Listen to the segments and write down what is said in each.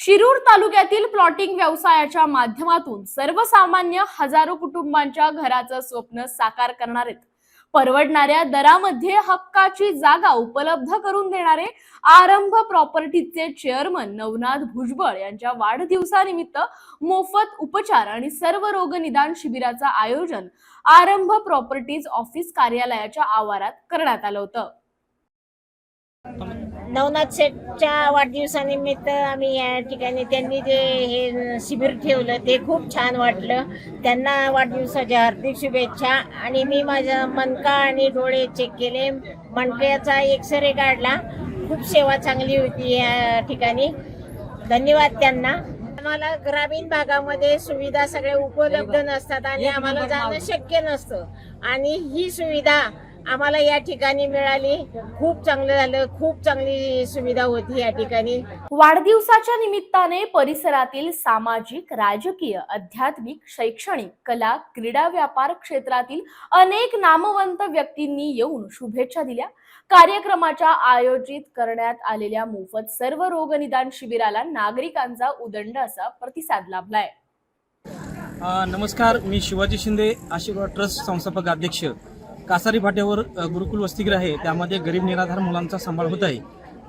शिरूर तालुक्यातील प्लॉटिंग व्यवसायाच्या माध्यमातून सर्वसामान्य हजारो कुटुंबांच्या घराचं स्वप्न साकार करणारे परवडणाऱ्या दरामध्ये हक्काची जागा उपलब्ध करून देणारे आरंभ प्रॉपर्टीचे चेअरमन नवनाथ भुजबळ यांच्या वाढदिवसानिमित्त मोफत उपचार आणि सर्व रोग निदान शिबिराचं आयोजन आरंभ प्रॉपर्टीज ऑफिस कार्यालयाच्या आवारात करण्यात आलं होतं. नवनाथ शेठच्या वाढदिवसानिमित्त आम्ही या ठिकाणी त्यांनी जे हे शिबिर ठेवलं ते खूप छान वाटलं. त्यांना वाढदिवसाच्या हार्दिक शुभेच्छा. आणि मी माझा मनका आणि डोळे चेक केले. मणक्याचा एक्सरे काढला. खूप सेवा चांगली होती या ठिकाणी. धन्यवाद त्यांना. आम्हाला ग्रामीण भागामध्ये सुविधा सगळ्या उपलब्ध नसतात आणि आम्हाला जाणं शक्य नसतं. आणि ही सुविधा आम्हाला या ठिकाणी मिळाली. खूप चांगलं झालं. खूप चांगली सुविधा होती या ठिकाणी. वाढदिवसाच्या निमित्ताने परिसरातील सामाजिक राजकीय आध्यात्मिक शैक्षणिक कला क्रीडा व्यापार क्षेत्रातील अनेक नामवंत व्यक्तींनी येऊन शुभेच्छा दिल्या. कार्यक्रमाच्या आयोजित करण्यात आलेल्या मोफत सर्व रोग निदान शिबिराला नागरिकांचा उदंड असा प्रतिसाद लाभलाय. नमस्कार. मी शिवाजी शिंदे आशीर्वाद ट्रस्ट संस्थापक अध्यक्ष. कासारी फाट्यावर गुरुकुल वसतिगृह आहे. त्यामध्ये गरीब निराधार मुलांचा सांभाळ होत आहे.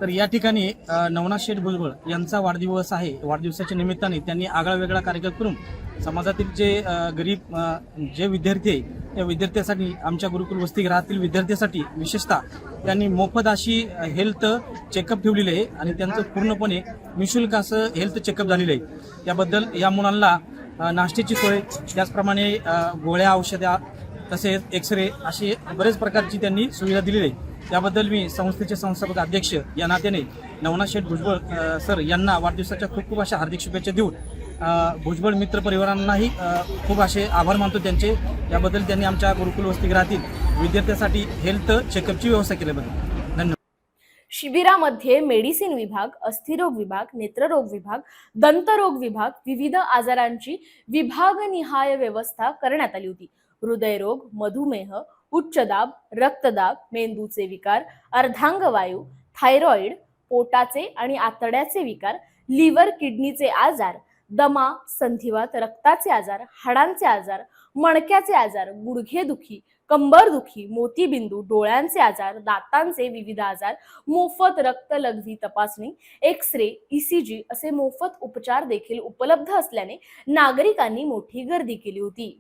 तर या ठिकाणी नवनाथ शेठ भुजबळ यांचा वाढदिवस आहे. वाढदिवसाच्या निमित्ताने त्यांनी आगळा वेगळा कार्यक्रम करून समाजातील जे गरीब जे विद्यार्थी आहे त्या विद्यार्थ्यासाठी आमच्या गुरुकुल वसतिगृहातील विद्यार्थ्यासाठी विशेषतः त्यांनी मोफत अशी हेल्थ चेकअप ठेवलेली आहे आणि त्यांचं पूर्णपणे निशुल्क असं हेल्थ चेकअप झालेलं आहे. त्याबद्दल या मुलांना नाश्त्याची सोय त्याचप्रमाणे गोळ्या औषध्या तसेच एक्सरे अशी बरेच प्रकारची त्यांनी सुविधा दिलेली आहे. त्याबद्दल मी संस्थेचे संस्थापक अध्यक्ष या नात्याने नवनाथ शेठ भुजबळ सर यांना वाढदिवसाच्या खूप खूप अशा हार्दिक शुभेच्छा देऊन भुजबळ मित्र परिवारांनाही खूप असे आभार मानतो त्यांचे. याबद्दल त्यांनी आमच्या गुरुकुल वसतिगृहातील विद्यार्थ्यांसाठी हेल्थ चेकअपची व्यवस्था केल्याबद्दल शिबिरामध्ये मेडिसिन विभाग अस्थिरोग विभाग नेत्ररोग विभाग दंतरोग विभाग विविध आजारांची विभागनिहाय व्यवस्था करण्यात आली होती. हृदयरोग मधुमेह उच्च दाब रक्तदाब मेंदूचे विकार अर्धांगवायू थायरॉइड पोटाचे आणि आतड्याचे विकार लिव्हर किडनीचे आजार दमा संधिवात रक्ताचे आजार हाडांचे आजार मणक्याचे आजार गुडघेदुखी कंबरदुखी मोतीबिंदू डोळ्यांचे आजार दातांचे विविध आजार मोफत रक्त लघवी तपासणी एक्स रे ईसीजी असे मोफत उपचार देखील उपलब्ध असल्याने नागरिकांनी मोठी गर्दी केली होती.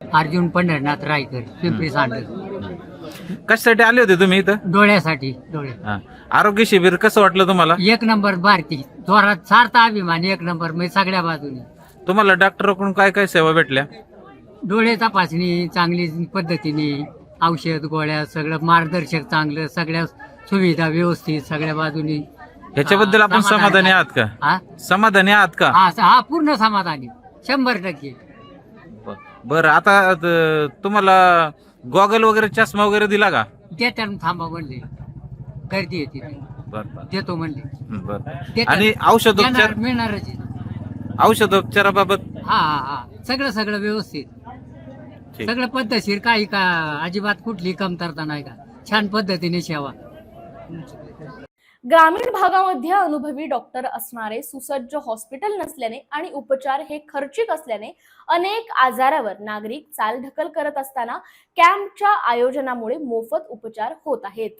अर्जुन पंढरनाथ रायकर पिंपरी सांडल कशासाठी आले होते तुम्ही इथं? डोळ्यासाठी डोळे. हा. आरोग्य शिबिर कसं वाटलं तुम्हाला? एक नंबर भारती. जोरात सारता अभिमान एक नंबर मी सगळ्या बाजूने. तुम्हाला डॉक्टरकडून काय काय सेवा भेटल्या? डोळे तपासणी चांगली पद्धतीने औषध गोळ्या सगळं मार्गदर्शक चांगलं सगळ्या सुविधा व्यवस्थित सगळ्या बाजूनी. ह्याच्याबद्दल आपण समाधान समाधानी आहे. आहात का? हा? समाधानी आहात का? हा हा पूर्ण समाधानी. शंभर टक्के. बरं आता त- तुम्हाला गॉगल वगैरे चष्मा वगैरे दिला का? देतात थांबा म्हणले. गर्दी येते बर देतो म्हणले. बर. देतात. आणि औषधोपचार देणार, मिळणारच आहे. औषधोपचाराबाबत हा हा हा. सगळं सगळं व्यवस्थित. ठीक. सगळं पद्धतशीर काही का अजिबात कुठली कमतरता नाही का? छान पद्धतीने सेवा. ग्रामीण भागामध्ये अनुभवी डॉक्टर असणारे सुसज्ज हॉस्पिटल नसल्याने आणि उपचार हे खर्चिक असल्याने अनेक आजारावर नागरिक चालढकल करत असताना कॅम्पच्या आयोजनामुळे मोफत उपचार होत आहेत.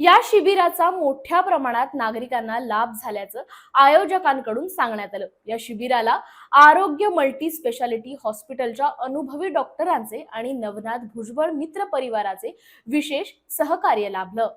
या शिबिराचा मोठ्या प्रमाणात नागरिकांना लाभ झाल्याचं आयोजकांकडून सांगण्यात आलं. या शिबिराला आरोग्य मल्टी स्पेशालिटी हॉस्पिटलच्या अनुभवी डॉक्टरांचे आणि नवनाथ भुजबळ मित्र परिवाराचे विशेष सहकार्य लाभलं.